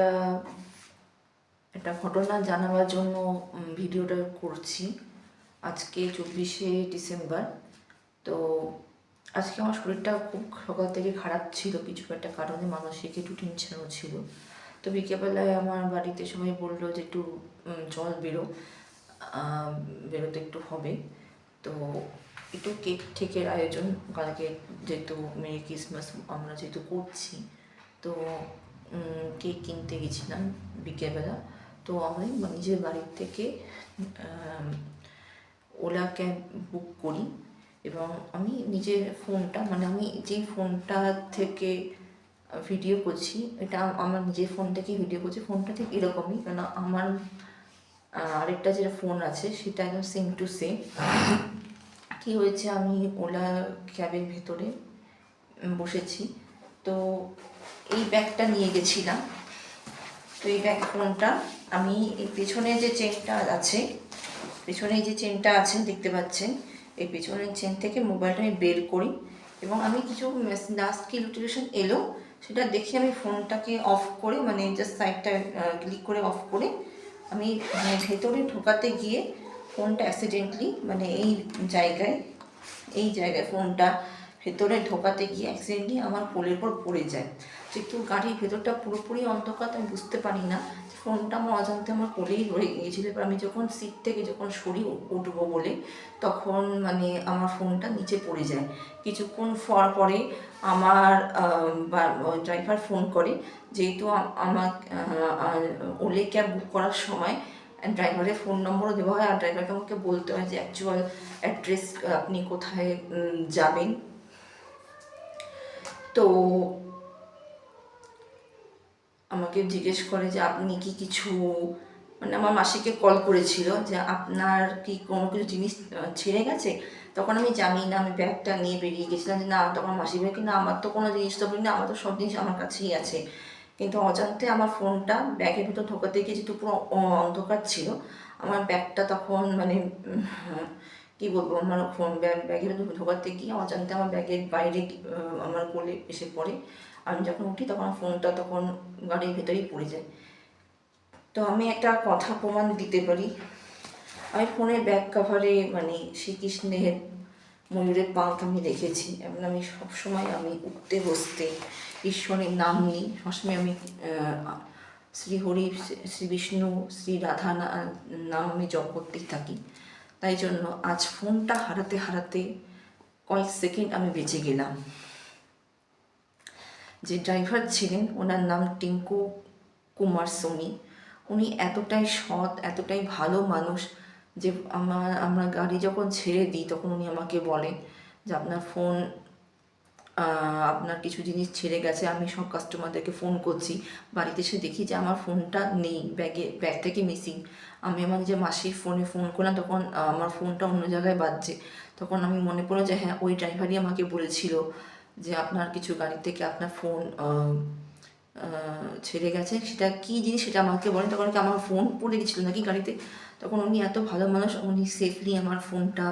একটা একটা ঘটনা জানাবার জন্য ভিডিওটা করছি। আজকে চব্বিশে ডিসেম্বর। তো আজকে আমার শরীরটা খুব সকাল থেকে খারাপ ছিল কিছু একটা কারণে, মানসিক একটু টেনশনও ছিল। তো বিকেলবেলায় আমার বাড়িতে সবাই বলল যে একটু জল বেরো বেরোতে একটু হবে। তো একটু কেক ঠেকের আয়োজন, কালকে যেহেতু মেরি ক্রিসমাস আমরা যেহেতু করছি, তো কেক কিনতে গেছিলাম বিকেলবেলা। তো আমি নিজের বাড়ির থেকে ওলা ক্যাব বুক করি এবং আমি নিজের ফোনটা মানে আমি যেই ফোনটা থেকে ভিডিও করছি, এটা আমার নিজের ফোন থেকেই ভিডিও করছি, ফোনটা ঠিক এরকমই কেন আমার আরেকটা যেটা ফোন আছে, সেটা একদম সেম টু সেম কী হয়েছে, আমি ওলা ক্যাবের ভেতরে বসেছি তো এই ব্যাগটা নিয়ে গেছিলাম। তো এই ব্যাগ ফোনটা আমি এই পেছনে যে চেনটা আছে, পেছনে যে চেনটা আছে, দেখতে পাচ্ছেন, এই পেছনের চেন থেকে মোবাইলটা আমি বের করি এবং আমি কিছু লাস্ট কি নোটিফিকেশন এলো, সেটা দেখে আমি ফোনটাকে অফ করে মানে জাস্ট সাইডটা ক্লিক করে অফ করে আমি মানে ভেতরে ঢোকাতে গিয়ে ফোনটা অ্যাক্সিডেন্টলি মানে এই জায়গায় এই জায়গায় ফোনটা ভেতরে ঢোকাতে গিয়ে অ্যাক্সিডেন্টলি আমার পোলের পর পড়ে যায়। যেহেতু গাড়ির ভেতরটা পুরোপুরি অন্ধকার আমি বুঝতে পারি না। ফোনটা আমার অজান্তে আমার কোলেই রয়ে গিয়েছিল। এবার আমি যখন সিট থেকে যখন সরি উঠবো বলে, তখন মানে আমার ফোনটা নিচে পড়ে যায়। কিছুক্ষণ পর পরে আমার ড্রাইভার ফোন করে, যেহেতু আমার ওলে ক্যাব বুক করার সময় ড্রাইভারের ফোন নম্বরও দেওয়া হয়। আর ড্রাইভারকে আমাকে বলতে হয় যে অ্যাকচুয়াল অ্যাড্রেস আপনি কোথায় যাবেন। তো আমাকে জিজ্ঞেস করে যে আপনি কি কিছু মানে আমার মাসিকে কল করেছিল যে আপনার কি কোনো কিছু জিনিস ছেড়ে গেছে? তখন আমি জানি না, আমি ব্যাগটা নিয়ে বেরিয়ে গেছিলাম যে না, তখন মাসি ভাই কি না, আমার তো কোনো জিনিস তো বলি না আমার তো সব জিনিস আমার কাছেই আছে। কিন্তু অজান্তে আমার ফোনটা ব্যাগের ভিতর ঢোকাতে গিয়ে যেহেতু পুরো অন্ধকার ছিল, আমার ব্যাগটা তখন মানে কি বলব, আমার ফোন ব্যাগ ব্যাগের ঢোকাতে গিয়ে অজান্তে আমার ব্যাগের বাইরে আমার কোলে এসে পড়ে। আমি যখন উঠি তখন ফোনটা তখন গাড়ির ভেতরেই পড়ে যায়। তো আমি একটা কথা প্রমাণ দিতে পারি। আমি ফোনের ব্যাক কাভারে মানে শ্রীকৃষ্ণের ময়ূরের পাঙ্ক আমি রেখেছি। এবং আমি সবসময় আমি উঠতে, বসতে, ঈশ্বরের নাম নিই। সবসময় আমি শ্রী হরি শ্রী বিষ্ণু, শ্রী রাধা নাম আমি জপ করতেই থাকি। তাই জন্য আজ ফোনটা হারাতে হারাতে কয়েক সেকেন্ড আমি বেঁচে গেলাম। যে ড্রাইভার ছিলেন, ওনার নাম টিঙ্কু কুমার সোনি। উনি এতটাই সৎ, এতটাই ভালো মানুষ যে আমার আমরা গাড়ি যখন ছেড়ে দিই, তখন উনি আমাকে বলেন যে, আপনার ফোন আপনার কিছু জিনিস ছেড়ে গেছে, আমি সব কাস্টমারদেরকে ফোন করছি। বাড়িতে এসে দেখি যে, আমার ফোনটা নেই, ব্যাগে, ব্যাগ থেকে মিসিং আমি আমার যে মাসির ফোনে ফোন করলাম, তখন আমার ফোনটা অন্য জায়গায় বাজছে। তখন আমি মনে পড়ল যে হ্যাঁ ওই ড্রাইভারই আমাকে বলেছিল যে, আপনার কিছু গাড়ি থেকে আপনার ফোন ছেড়ে গেছে? সেটা কি জিনিস সেটা আমাকে বলেন তখন কি আমার ফোন পড়ে গেছিল নাকি গাড়িতে? তখন উনি এত ভালো মানুষ, উনি সেফলি আমার ফোনটা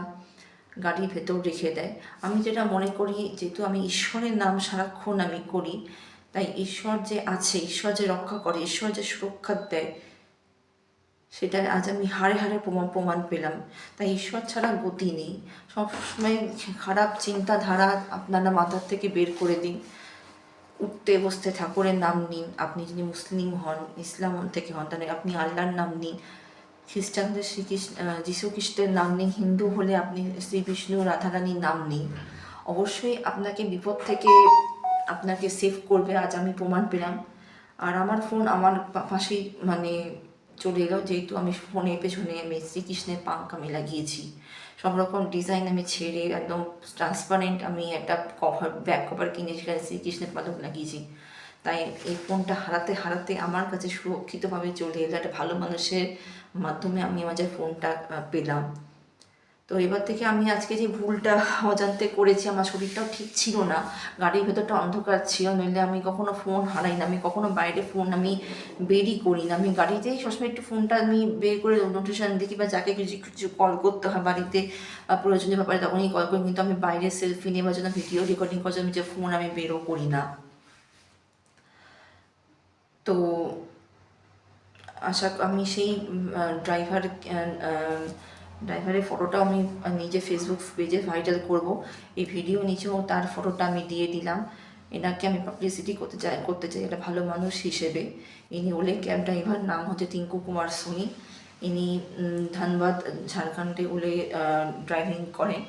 গাড়ির ভেতর রেখে দেয়। আমি যেটা মনে করি, যেহেতু আমি ঈশ্বরের নাম সারাক্ষণ আমি করি, তাই ঈশ্বর যে আছে, ঈশ্বর যে রক্ষা করে, ঈশ্বর যে সুরক্ষা দেয় সেটা আজ আমি হাড়ে হাড়ে প্রমাণ প্রমাণ পেলাম। তাই ঈশ্বর ছাড়া গতি নেই। সবসময় খারাপ চিন্তাধারা আপনারা মাথার থেকে বের করে দিন। উঠতে, বসতে ঠাকুরের নাম নিন। আপনি যদি মুসলিম হন, ইসলাম থেকে হন তাহলে আপনি আল্লাহর নাম নিন। খ্রিস্টানদের শ্রীকৃষ্ণ যীশু খ্রিস্টের নাম নিন। হিন্দু হলে আপনি শ্রী বিষ্ণু রাধারানীর নাম নিন। অবশ্যই আপনাকে বিপদ থেকে আপনাকে সেভ করবে। আজ আমি প্রমাণ পেলাম। আর আমার ফোন আমার পাশেই মানে চলে এলো। যেহেতু আমি ফোনে, পেছনে আমি শ্রীকৃষ্ণের পাঙ্ক আমি লাগিয়েছি। সব রকম ডিজাইন আমি ছেড়ে একদম ট্রান্সপারেন্ট আমি একটা কভার ব্যাক কভার কিনে সেখানে শ্রীকৃষ্ণের পালক লাগিয়েছি। তাই এই ফোনটা হারাতে হারাতে আমার কাছে সুরক্ষিতভাবে চলে এলো। একটা ভালো মানুষের মাধ্যমে আমি আমার যে ফোনটা পেলাম। তো এবার থেকে আমি আজকে যে ভুলটা অজান্তে করেছি, আমার শরীরটাও ঠিক ছিল না। গাড়ির ভেতরটা অন্ধকার ছিল, নইলে আমি কখনো ফোন হারাই না, আমি কখনো বাইরে ফোন আমি বেরই করি না। আমি গাড়িতেই সবসময় একটু ফোনটা আমি বের করে নোটিফিকেশন দেখি বা যাকে কিছু কিছু কল করতে হয় বাড়িতে প্রয়োজনীয় ব্যাপারে তখনই কল করি, কিন্তু আমি বাইরে সেলফি নেওয়ার জন্য ভিডিও রেকর্ডিং করার জন্য যে ফোন আমি বেরও করি না। তো আশা, আমি সেই ড্রাইভার ড্রাইভারের ফটোটাও আমি নিজে ফেসবুক পেজে ভাইরাল করব। এই ভিডিও নিচেও তার ফটোটা আমি দিয়ে দিলাম। এনাকে আমি পাবলিসিটি করতে চাই করতে চাই, একটা ভালো মানুষ হিসেবে। ইনি ওলে ক্যাব ড্রাইভার নাম হচ্ছে টিঙ্কু কুমার সোনি। ইনি ধানবাদ, ঝাড়খণ্ডে ওলে ড্রাইভিং করেন।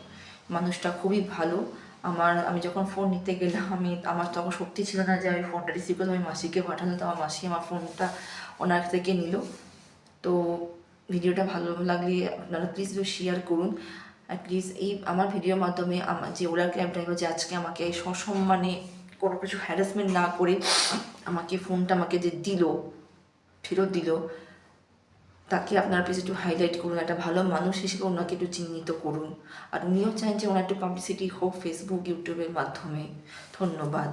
মানুষটা খুবই ভালো। আমার, আমি যখন ফোন নিতে গেলাম, আমি, আমার তখন সত্যি ছিল না যে আমি ফোনটা রিসিভ করলাম। আমি মাসিকে পাঠালাম, তো আমার মাসি আমার ফোনটা ওনার থেকে নিল। তো ভিডিওটা ভালো লাগলে আপনারা প্লিজ একটু শেয়ার করুন। আর প্লিজ এই আমার ভিডিওর মাধ্যমে আমার যে ওলার ক্যাব ড্রাইভার যে আজকে আমাকে সসম্মানে কোনো কিছু হ্যারাসমেন্ট না করে আমাকে ফোনটা আমাকে যে দিল, ফেরত দিল, তাকে আপনারা প্লিজ একটু হাইলাইট করুন। একটা ভালো মানুষ হিসেবে ওনাকে একটু চিহ্নিত করুন। আর উনিও চান যে ওনার একটু পাবলিসিটি হোক ফেসবুক ইউটিউবের মাধ্যমে। ধন্যবাদ।